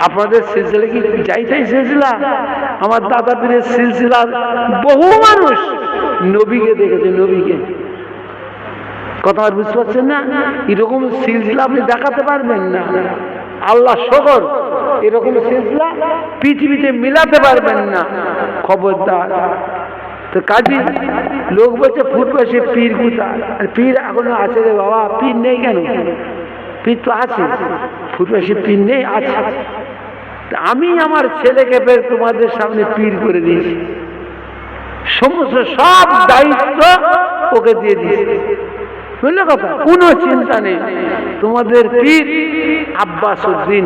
আপনাদের সিলসিলা কি যাইতাই সিলসিলা? আমার দাদা পীরের সিলসিলা, বহু মানুষ নবীকে দেখেছে, নবীকে। কথা আর বুঝতে পারছেন না? এরকম সিলসিলা আপনি দেখাতে পারবেন না। আল্লাহ শকর এরকম সিলসিলা পৃথিবীতে মিলাতে পারবেন না। খবরদার। তো কাজী, লোক বলছে ফুটপাশে পীর কোথায় আর পীর এখনও আছে রে বাবা, পীর নেই কেন? পীর তো আছে। ফুটপাশে পীর নেই, আছে। আমি আমার ছেলেকে ফের তোমাদের সামনে পীর করে দিয়েছি। সমস্ত সব দায়িত্ব ওকে দিয়ে দিয়েছি। বুঝলে কথা? কোনো চিন্তা নেই। তোমাদের পীর আব্বাস উদ্দিন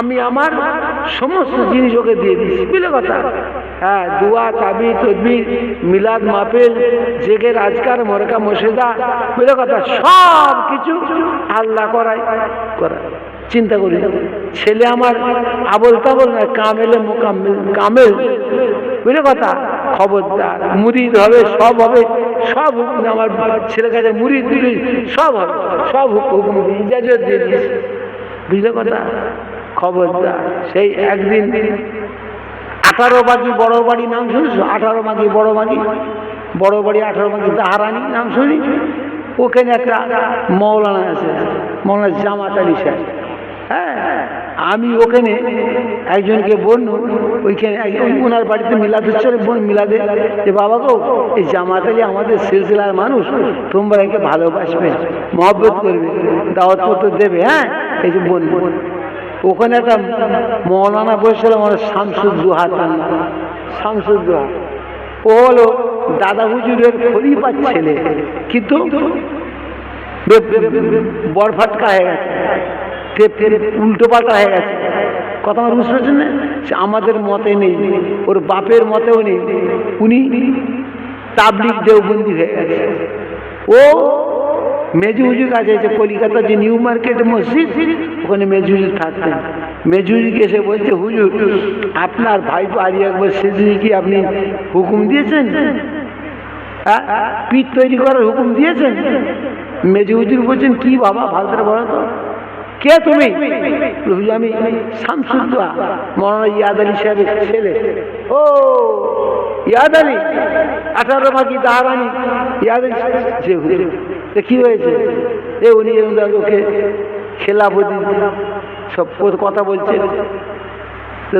আমি আমার সমস্ত জিনিস ওকে দিয়ে দিয়েছি। বুঝলে কথা? হ্যাঁ দুয়া তাবি তদবি মিলাদ মাপেল জেগের আজকার, মরকা মসেদা বুঝলে কথা? সব কিছু আল্লাহ করায় করায়। চিন্তা করি। ছেলে আমার আবল তাবল না কামেলে মোকামেল কামেল। বুঝলে কথা? খবরদার, মুরিদ হবে, সব হবে, সব হুকুম আমার ছেলে কাছে, মুরিদ টুরিদ সব হবে, সব হুক- হুকুম ইজাজত দিয়ে দিয়েছে। বুঝলে কথা? খবরদার, সেই একদিন আঠারো বাগি বড় বাড়ি নাম শুনেছো? আঠারো বাগি বড় বাগি বড় বাড়ি আঠারো বাগি তাহারানি নাম শুনি? ওখানে একটা মৌলানা আছে, মৌলানা জামাত আলী সাহেব। হ্যাঁ আমি ওখানে একজনকে বলল ওইখানে ওনার বাড়িতে মিলাদ হচ্ছে বোন মিলাদে, যে বাবা গো এই জামাত আলী আমাদের সিলসিলার মানুষ, তোমরা একে ভালোবাসবে, মহব্বত করবে দাওয়াতপত্র দেবে হ্যাঁ? এই যে বোন ওখানে একটা মৌলানা বসেছিল আমার শামসুদ্দোহা তার নাম শামসুদ্দোহা। ও হলো দাদা হুজুরের খলিফার ছেলে, কিন্তু বরফাটকা হয়ে গেছে। উল্টো পাল্টা হয়ে গেছে। কথা আমার বুঝতে পারছেন না? সে আমাদের মতে নেই, ওর বাপের মতেও নেই। উনি তাবলিক দেওবন্দি হয়ে গেছে। ও মেজু হুজুর কাছে যে কলিকাতা যে নিউ মার্কেট মসজিদ, ওখানে মেজু হুজুর থাকতেন। মেজু এসে বলছে, হুজুর, আপনার ভাই আরি একবার সেদিন কি আপনি হুকুম দিয়েছেন? হ্যাঁ পিঠ তৈরি করার হুকুম দিয়েছেন? মেজু হুজুর বলছেন, কি বাবা ভালো বলো তো? কে তুমি? আমি শামসুদ্দোয়া মৌলানা ইয়াদ আলী সাহেবের ছেলে। ও, ইয়াদ আলী, আঠারো বাকি দাহারানি, ইয়াদ আলী যে কি হয়েছে? এ উনি ওকে খেলাপতি সব কথা বলছে।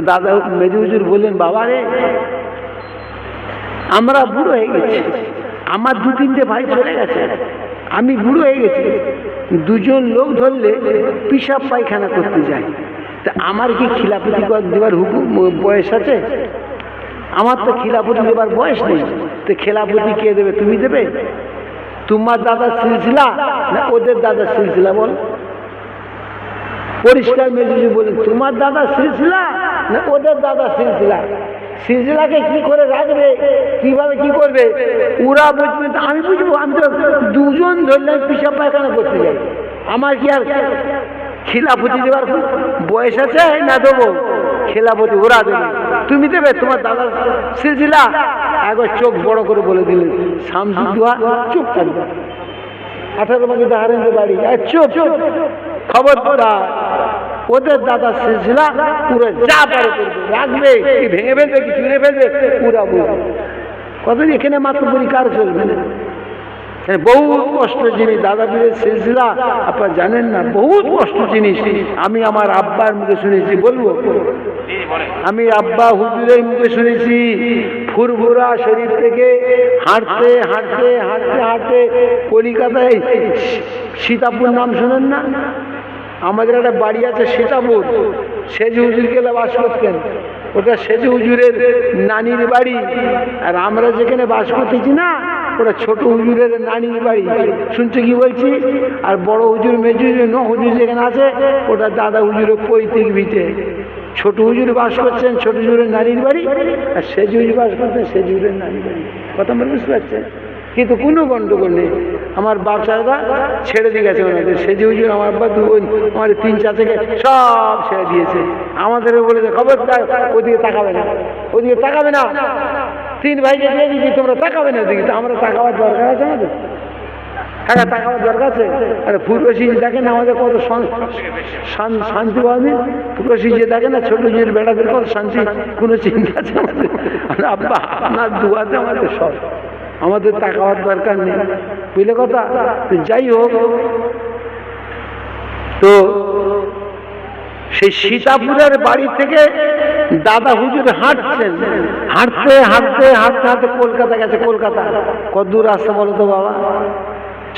দাদা মেজু হুজুর বললেন, বাবা রে, আমরা বুড়ো হয়ে গেছি। আমার দু তিনটে ভাই চলে গেছে। আমি বুড়ো হয়ে গেছি। দুজন লোক ধরলে পিসাব পায়খানা করতে যায়। তা আমার কি খিলাপতি কর- দেবার হুকুম বয়স আছে? আমার তো খিলাপতি দেবার বয়স নেই। তো খেলাপতি কে দেবে? তুমি দেবে? তোমার দাদা সিলসিলা না ওদের দাদা সিলসিলা বল? পরিষ্কার মেজুজি বলে তোমার দাদা সিলসিলা না ওদের দাদা সিলসিলা? সিলসিলাকে কি করে রাখবে? কীভাবে কি করবে? ওরা বুঝবে আমি বুঝব, আমি তো দুজন ধরলাম পিসাব পায়খানা করতে যাই। আমার কি আর খিলাপতি দেওয়ার বয়স আছে? না দেবো। খেলাপতি ওরা দেবে। তুমি দেবে? তোমার দাদা সিলসিলা? একবার চোখ বড় করে বলে দিলে শামসুদ্দোহা চুপ থাকবে। আঠারো মাকে দাহারেন্দ্র বাড়ি। আর খবর খবরদার ওদের দাদা সিলসিলা পুরো যা পারে রাখবে, কি ভেঙে ফেলবে, কি চুড়ে ফেলবে, পুরা বুঝবে। কত এখানে মাত্র পরীক্ষার চলবে না বহুত কষ্ট জিনিস, দাদা পীরের সিলসিলা, আপনার জানেন না, বহুত কষ্ট জিনিস। আমি আমার আব্বার মুখে শুনেছি, বলব। আমি আব্বা হুজুরের মুখে শুনেছি, ফুরফুরা শরীর থেকে হাঁটতে হাঁটতে হাঁটতে হাঁটতে কলিকাতায় সীতাপুর নাম শোনেন না? আমাদের একটা বাড়ি আছে সীতাপুর। সেজ হুজুর গেলে বাস করতেন ওটা সেজ হুজুরের নানির বাড়ি। আর আমরা যেখানে বাস করতেছি না, ওটা ছোট হুজুরের নানির বাড়ি। শুনছো কি বলছি? আর বড় হুজুর, মেজু ন হুজুর যেখানে আছে, ওটা দাদা হুজুরের পৈতৃক ভিটে। ছোট হুজুর বাস করছেন, ছোট হুজুরের নানির বাড়ি, আর সেজ হুজুর বাস করছেন, সেজ হুজুরের নানির বাড়ি। কথা আমার বুঝতে পারছেন? কিন্তু কোনো গন্ডগোল নেই। আমার বাপ চাচা ছেড়ে দিয়ে গেছে ওনাদের। সেজ হুজুর আমার আব্বা, দু আমার তিন চাচাকে সব ছেড়ে দিয়েছে। আমাদেরও বলেছে খবরদার, ওদিকে তাকাবে না। ওদিকে তাকাবে না। তিন ভাইকে দিয়ে দিয়েছি, তোমরা তাকাবে না ওদিকে। তো আমরা তাকাবার দরকার আছে আমাদের? টাকা টাকা দরকার আছে? আরে ফুরবসি দেখেন আমাদের কত শান- শান- শান্তি পাবে ফুরবসি যে দেখে না, ছোট ছোট বেড়াদের কত শান্তি, কোনো চিন্তা আছে আমাদের? আব্বা, আপনার দুয়াতে আমাদের সব। আমাদের হওয়ার দরকার নেই। বুঝলে কথা? যাই হোক, তো সেই সীতাপুরের বাড়ি থেকে দাদা হুজুর হাঁটছেন। হাঁটতে হাঁটতে হাঁটতে হাঁটতে কলকাতা গেছে, কলকাতা। কত দূর রাস্তা বলো তো বাবা?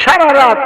সারা রাত।